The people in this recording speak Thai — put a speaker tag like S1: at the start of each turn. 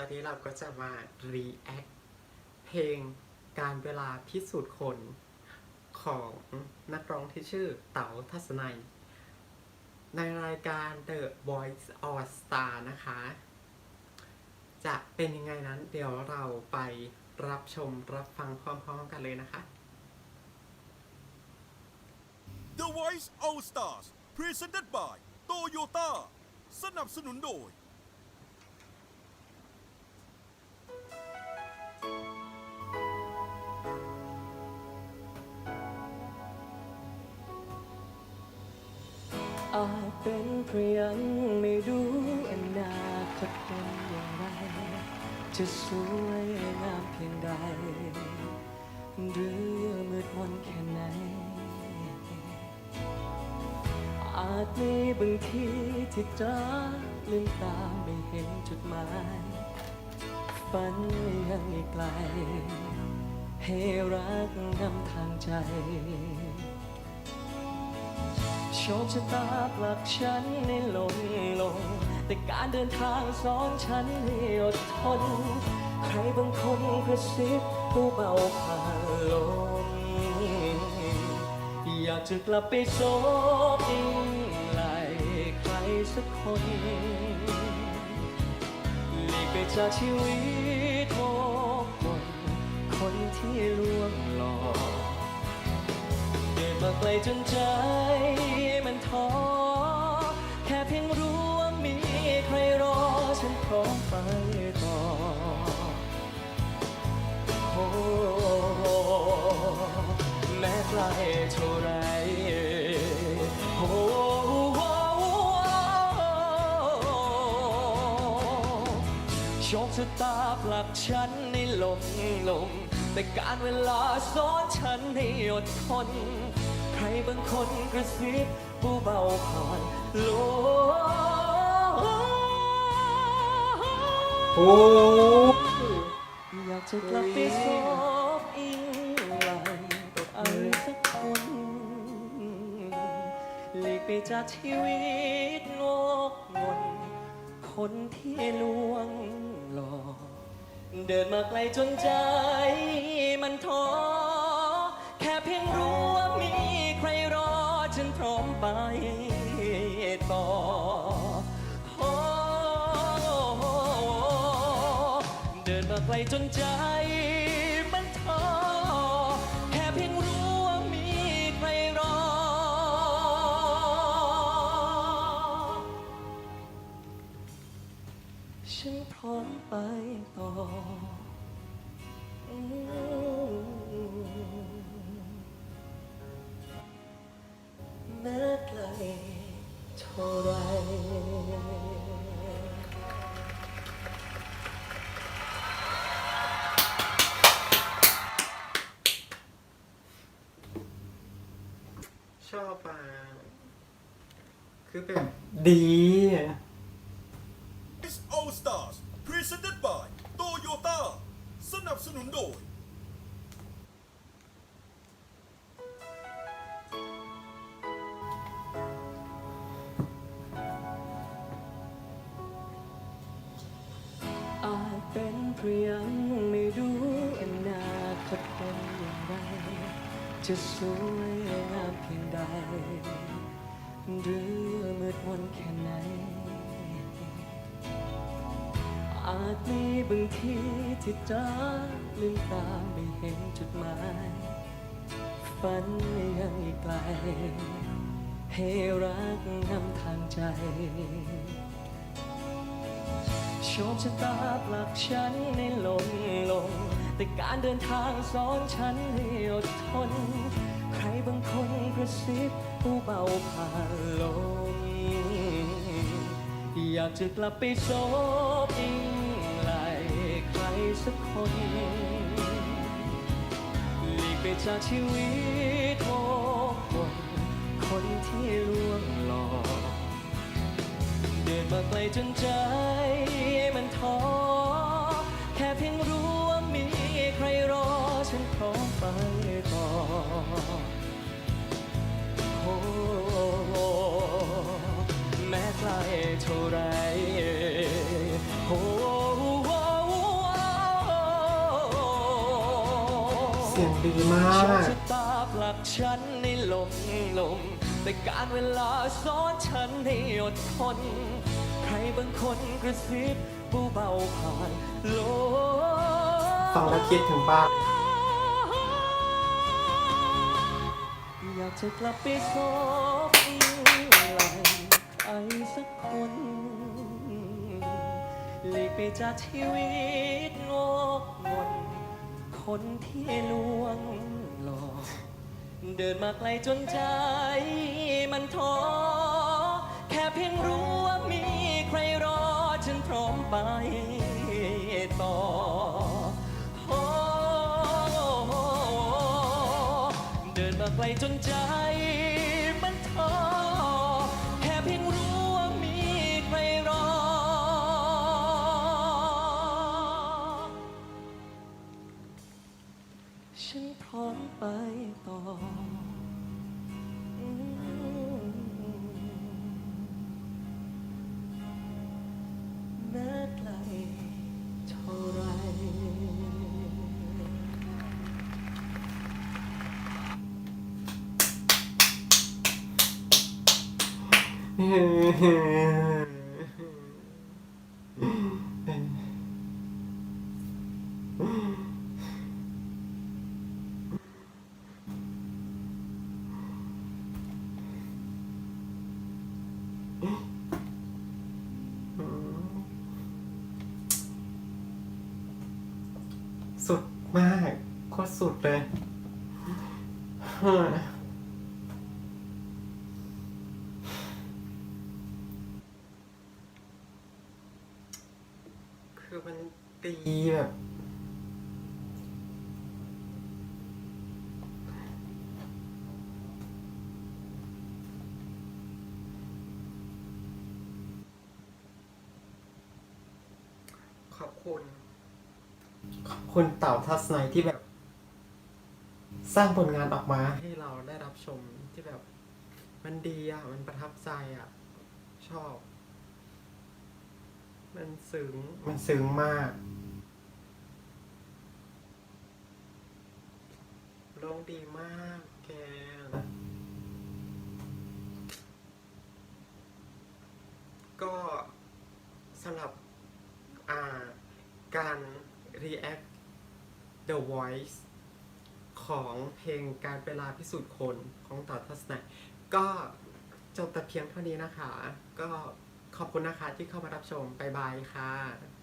S1: ตอนนี้เราก็จะมา react เพลงการเวลาพิสูจน์คนของนักร้องที่ชื่อเต๋าทัศนัย ในรายการ The Voice All Star นะคะ จะเป็นยังไงนั้นเดี๋ยวเราไปรับชมรับฟังพร้อมๆกันเลยนะคะ
S2: The Voice All Stars Presented by Toyota สนับสนุนโดย
S3: เพราะยังไม่รู้อนาคตเป็นอย่างไร จะสวยงามเพียงใด หรือมืดมนแค่ไหน อาจมีบางทีที่ตาลืมตาไม่เห็นจุดหมายฝันยังอีกไกล ให้รักนำทางใจ คชะตาผลักฉันให้หลงลง แต่การเดินทางสอนฉันให้อดทน ใครบางคนกระซิบเบาๆผ่านลมอยากจะกลับไปโซบอิงไหลใครสักคนหลีกไปจากชีวิตโมคนคนที่ล่วงหลอกเดินมาไกลจนใจ ท้อแค่เพียงรู้ว่ามีใครรอ ฉันพร้อมไปต่อโอ้แม้ไกลเท่าไรโอ้โชคชะตาผลักฉันในลมลมแต่การเวลาสอนฉันให้อดทน ใครบางคนกระซิบผู้เบาผ่านล
S1: โอ้
S3: อยากจะกลับไปซบอิงไหลกับอะไรสักคนหลีกไปจากชีวิตงกงนคนที่ลวงหลอกเดินมาไกลจนใจมันท้อแค่เพียงรู้ว่า ไปต่อโอ้เดินมาไกลจนใจมันท้อแค่เพียงรู้ว่ามีใครรอ ฉันพร้อมไปต่อ เท่าไร
S1: ชอบอะคือแบบดี
S2: Voice All Stars Presented by Toyota สนับสนุนโดย
S3: เพราะยังไม่รู้อนาคตเป็นอย่างไร จะสวยงามเพียงใด หรือมืดมนแค่ไหน อาจมีบางทีที่ตาลืมตาไม่เห็นจุดหมายฝันยังอีกไกล ให้รักนำทางใจ คชะตาผลักฉันในลมลง แต่การเดินทางสอนฉันให้อดทน ใครบางคนกระซิบเบาผ่านลม อยากจะกลับไปโซบอิงไหลใครสักคนหลีกไปจากชีวิตโมคนคนที่ลวงหลอก เดินมาไกลจนใจมันท้อแค่เพียงรู้ว่ามีใครรอ ฉันพร้อมไปต่อโอ้แม้ไกลเท่าไรโอ้เสี
S1: ยงดีมาก
S3: ชะตาปลักฉันในลมลม แต่การเวลาสอนฉันให้อดทน ใครบางคนกระซิบเบาๆผ่านลม
S1: ฟังแล้วคิดถึงบ้าน
S3: อยากจะกลับไปซบไหลใครสักคนหลีกไปจากชีวิตงกงนคนที่ลวงหลอก เดินมาไกลจนใจมันท้อ แค่เพียงรู้ว่ามีใครรอฉันพร้อมไปต่อโอ้เดินมาไกลจนใจ
S1: สุดมาก โคตรสุดเลย คือมันตีแบบขอบคุณ ขอบคุณเต่าทัศนัยที่แบบ สร้างผลงานออกมาให้เราได้รับชมที่แบบ มันดีอะ มันประทับใจอะ ชอบ มันซึ้งมันซึ้งมากร้องดีมากแกก็สำหรับอ่าการ react the voice ของเพลงการเวลาพิสูจน์คนของต่อทัศนัยก็จบแต่เพียงเท่านี้นะคะ ก็ ขอบคุณนะคะที่เข้ามารับชม บ๊ายบายค่ะ